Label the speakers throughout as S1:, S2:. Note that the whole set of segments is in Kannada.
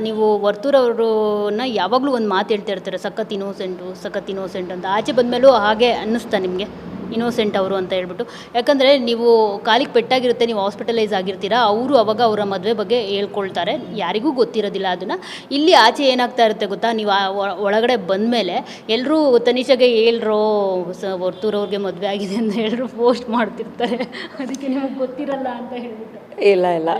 S1: ನೀವು ವರ್ತೂರವ್ರನ್ನ ಯಾವಾಗಲೂ ಒಂದು ಮಾತು ಹೇಳ್ತಾ ಇರ್ತಾರೆ, ಸಖತ್ ಇನ್ನೋಸೆಂಟು ಸಖತ್ ಇನ್ನೋಸೆಂಟ್ ಅಂತ. ಆಚೆ ಬಂದಮೇಲೂ ಹಾಗೆ ಅನ್ನಿಸ್ತಾ ನಿಮಗೆ? ಇನೋಸೆಂಟ್ ಅವರು ಅಂತ ಹೇಳ್ಬಿಟ್ಟು. ಯಾಕಂದರೆ ನೀವು ಕಾಲಿಗೆ ಪೆಟ್ಟಾಗಿರುತ್ತೆ, ನೀವು ಹಾಸ್ಪಿಟಲೈಸ್ ಆಗಿರ್ತೀರಾ, ಅವರು ಅವಾಗ ಅವರ ಮದುವೆ ಬಗ್ಗೆ ಹೇಳ್ಕೊಳ್ತಾರೆ. ಯಾರಿಗೂ ಗೊತ್ತಿರೋದಿಲ್ಲ ಅದನ್ನು. ಇಲ್ಲಿ ಆಚೆ ಏನಾಗ್ತಾ ಇರುತ್ತೆ ಗೊತ್ತಾ? ನೀವು ಒಳಗಡೆ ಬಂದ ಬಂದಮೇಲೆ ಎಲ್ಲರೂ ತನಿಷಾಗೆ ಹೇಳ್ರೋ ಸ ಹೊರ್ತೂರವ್ರಿಗೆ ಮದುವೆ ಆಗಿದೆ ಅಂತ ಎಲ್ಲರೂ ಪೋಸ್ಟ್ ಮಾಡ್ತಿರ್ತಾರೆ. ಅದಕ್ಕೆ ನಿಮಗೆ ಗೊತ್ತಿರಲ್ಲ ಅಂತ ಹೇಳ್ಬಿಟ್ಟು.
S2: ಇಲ್ಲ ಇಲ್ಲ.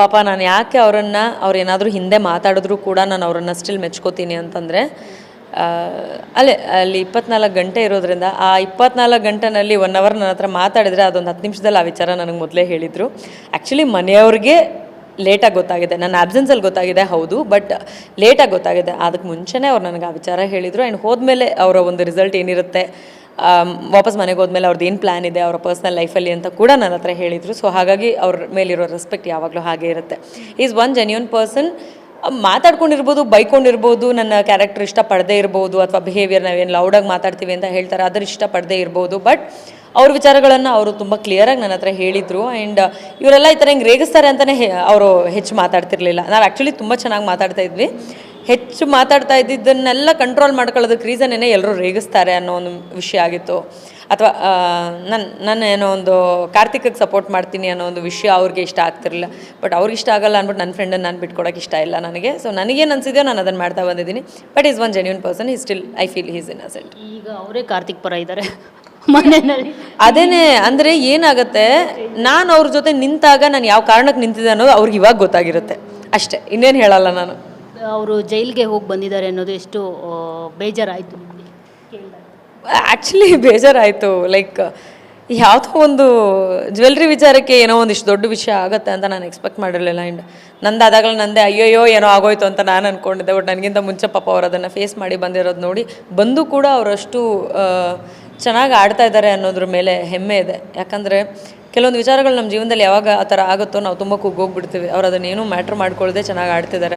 S2: ಪಾಪ ನಾನು ಯಾಕೆ ಅವರನ್ನು, ಅವ್ರು ಹಿಂದೆ ಮಾತಾಡಿದ್ರು ಕೂಡ ನಾನು ಅವರನ್ನು ಸ್ಟಿಲ್ ಮೆಚ್ಕೋತೀನಿ ಅಂತಂದರೆ ಅಲ್ಲೇ ಅಲ್ಲಿ ಇಪ್ಪತ್ನಾಲ್ಕು ಗಂಟೆ ಇರೋದ್ರಿಂದ ಆ ಇಪ್ಪತ್ನಾಲ್ಕು ಗಂಟೆನಲ್ಲಿ ಒನ್ ಅವರ್ ನನ್ನ ಹತ್ರ ಮಾತಾಡಿದರೆ ಅದೊಂದು ಹತ್ತು ನಿಮಿಷದಲ್ಲಿ ಆ ವಿಚಾರ ನನಗೆ ಮೊದಲೇ ಹೇಳಿದರು. ಆ್ಯಕ್ಚುಲಿ ಮನೆಯವ್ರಿಗೆ ಲೇಟಾಗಿ ಗೊತ್ತಾಗಿದೆ. ನನ್ನ ಆಬ್ಸೆನ್ಸಲ್ಲಿ ಗೊತ್ತಾಗಿದೆ, ಹೌದು ಬಟ್ ಲೇಟಾಗಿ ಗೊತ್ತಾಗಿದೆ. ಅದಕ್ಕೆ ಮುಂಚೆನೇ ಅವ್ರು ನನಗೆ ಆ ವಿಚಾರ ಹೇಳಿದರು. ಆ್ಯಂಡ್ ಹೋದ್ಮೇಲೆ ಅವರ ಒಂದು ರಿಸಲ್ಟ್ ಏನಿರುತ್ತೆ ವಾಪಸ್ ಮನೆಗೆ ಹೋದ್ಮೇಲೆ ಅವ್ರದ್ದು ಏನು ಪ್ಲ್ಯಾನ್ ಇದೆ, ಅವರ ಪರ್ಸ್ನಲ್ ಲೈಫಲ್ಲಿ ಅಂತ ಕೂಡ ನನ್ನ ಹತ್ರ ಹೇಳಿದರು. ಸೊ ಹಾಗಾಗಿ ಅವ್ರ ಮೇಲಿರೋ ರೆಸ್ಪೆಕ್ಟ್ ಯಾವಾಗಲೂ ಹಾಗೆ ಇರುತ್ತೆ. ಈಸ್ ಒನ್ ಜೆನ್ಯೂನ್ ಪರ್ಸನ್ ಮಾತಾಡ್ಕೊಂಡಿರ್ಬೋದು, ಬೈಕೊಂಡಿರ್ಬೋದು, ನನ್ನ ಕ್ಯಾರೆಕ್ಟರ್ ಇಷ್ಟಪಡದೇ ಇರ್ಬೋದು, ಅಥವಾ ಬಿಹೇವಿಯರ್ ನಾವೇನು ಲೌಡಾಗಿ ಮಾತಾಡ್ತೀವಿ ಅಂತ ಹೇಳ್ತಾರೆ ಅದ್ರ ಇಷ್ಟಪಡದೇ ಇರ್ಬೋದು. ಬಟ್ ಅವ್ರ ವಿಚಾರಗಳನ್ನು ಅವರು ತುಂಬ ಕ್ಲಿಯರಾಗಿ ನನ್ನ ಹತ್ರ ಹೇಳಿದರು. ಆ್ಯಂಡ್ ಇವರೆಲ್ಲ ಈ ಥರ ಹಿಂಗೆ ರೇಗಿಸ್ತಾರೆ ಅಂತಲೇ ಅವರು ಹೆಚ್ಚು ಮಾತಾಡ್ತಿರ್ಲಿಲ್ಲ. ನಾವು ಆ್ಯಕ್ಚುಲಿ ತುಂಬ ಚೆನ್ನಾಗಿ ಮಾತಾಡ್ತಾ ಇದ್ವಿ. ಹೆಚ್ಚು ಮಾತಾಡ್ತಾ ಇದ್ದಿದ್ದನ್ನೆಲ್ಲ ಕಂಟ್ರೋಲ್ ಮಾಡ್ಕೊಳ್ಳೋದಕ್ಕೆ ರೀಸನ್ ಏನೇ ಎಲ್ಲರೂ ರೇಗಿಸ್ತಾರೆ ಅನ್ನೋ ಒಂದು ವಿಷಯ ಆಗಿತ್ತು. ಅಥವಾ ನನ್ನ ನನ್ನ ಏನೋ ಒಂದು ಕಾರ್ತಿಕಕ್ಕೆ ಸಪೋರ್ಟ್ ಮಾಡ್ತೀನಿ ಅನ್ನೋ ಒಂದು ವಿಷಯ ಅವ್ರಿಗೆ ಇಷ್ಟ ಆಗ್ತಿರಲಿಲ್ಲ. ಬಟ್ ಅವ್ರಿಗೆ ಇಷ್ಟ ಆಗಲ್ಲ ಅಂದ್ಬಿಟ್ಟು ನನ್ನ ಫ್ರೆಂಡನ್ನು ನಾನು ಬಿಟ್ಕೊಡೋಕೆ ಇಷ್ಟ ಇಲ್ಲ ನನಗೆ. ಸೊ ನನಗೇನು ಅನಿಸಿದೆಯೋ ನಾನು ಅದನ್ನು ಮಾಡ್ತಾ ಬಂದಿದ್ದೀನಿ. But is one genuine person ಈ still I feel he's innocent
S1: ಈಗ ಅವರೇ ಕಾರ್ತಿಕ್ ಪರ ಇದ್ದಾರೆ ಮನೆಯಲ್ಲಿ.
S2: ಅದೇನೇ ಅಂದರೆ ಏನಾಗುತ್ತೆ ನಾನು ಅವ್ರ ಜೊತೆ ನಿಂತಾಗ ನಾನು ಯಾವ ಕಾರಣಕ್ಕೆ ನಿಂತಿದ್ದೆ ಅನ್ನೋದು ಅವ್ರಿಗೆ ಇವಾಗ ಗೊತ್ತಾಗಿರುತ್ತೆ. ಅಷ್ಟೇ ಇನ್ನೇನು ಹೇಳಲ್ಲ ನಾನು.
S1: ಅವರು ಜೈಲಿಗೆ ಹೋಗಿ ಬಂದಿದ್ದಾರೆ ಅನ್ನೋದು ಎಷ್ಟು ಬೇಜಾರಾಯಿತು
S2: ಆ್ಯಕ್ಚುಲಿ ಬೇಜಾರಾಯಿತು. ಲೈಕ್ ಯಾವುದೋ ಒಂದು ಜ್ಯುವೆಲ್ರಿ ವಿಚಾರಕ್ಕೆ ಏನೋ ಒಂದಿಷ್ಟು ದೊಡ್ಡ ವಿಷಯ ಆಗುತ್ತೆ ಅಂತ ನಾನು ಎಕ್ಸ್ಪೆಕ್ಟ್ ಮಾಡಿರಲಿಲ್ಲ. ಆ್ಯಂಡ್ ನಂದಾದಾಗಲೇ ನಂದೇ, ಅಯ್ಯೋಯ್ಯೋ, ಏನೋ ಆಗೋಯ್ತು ಅಂತ ನಾನು ಅಂದ್ಕೊಂಡಿದ್ದೆ ಬಟ್ ನನಗಿಂತ ಮುಂಚೆ ಪಾಪ ಅವರು ಅದನ್ನು ಫೇಸ್ ಮಾಡಿ ಬಂದಿರೋದು ನೋಡಿ, ಬಂದು ಕೂಡ ಅವರಷ್ಟು ಚೆನ್ನಾಗಿ ಆಡ್ತಾ ಇದ್ದಾರೆ ಅನ್ನೋದ್ರ ಮೇಲೆ ಹೆಮ್ಮೆ ಇದೆ. ಯಾಕಂದರೆ ಕೆಲವೊಂದು ವಿಚಾರಗಳು ನಮ್ಮ ಜೀವನದಲ್ಲಿ ಯಾವಾಗ ಆ ಥರ ಆಗುತ್ತೋ ನಾವು ತುಂಬ ಕುಗ್ಗೋಗ್ಬಿಡ್ತೀವಿ ಅವ್ರು ಅದನ್ನೇನು ಮ್ಯಾಟ್ರ್ ಮಾಡ್ಕೊಳ್ಳದೆ ಚೆನ್ನಾಗಿ ಆಡ್ತಿದ್ದಾರೆ.